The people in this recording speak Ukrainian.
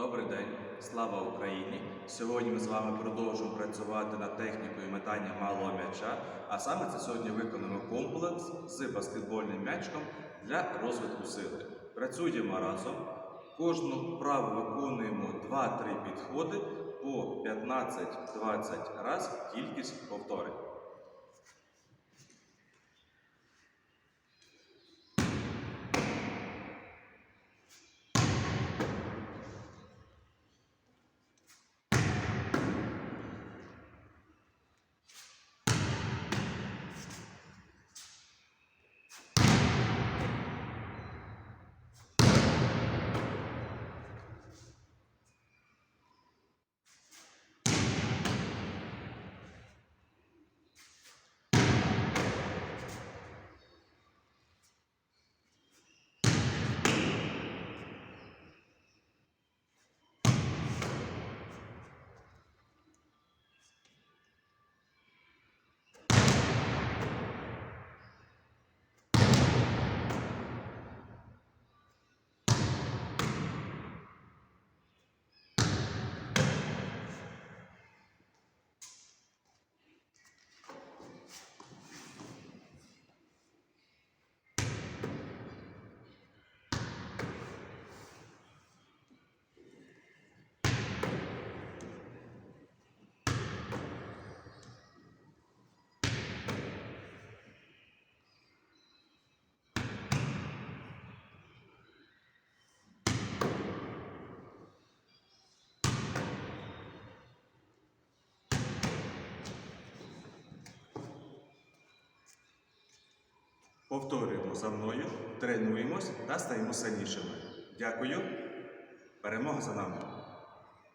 Добрий день, слава Україні! Сьогодні ми з вами продовжуємо працювати над технікою метання малого м'яча, а саме це сьогодні виконуємо комплекс з баскетбольним м'ячком для розвитку сили. Працюємо разом. Кожну вправу виконуємо 2-3 підходи по 15-20 разів кількість повторень. Повторюємо за мною, тренуємось та стаємо сильнішими. Дякую. Перемога за нами!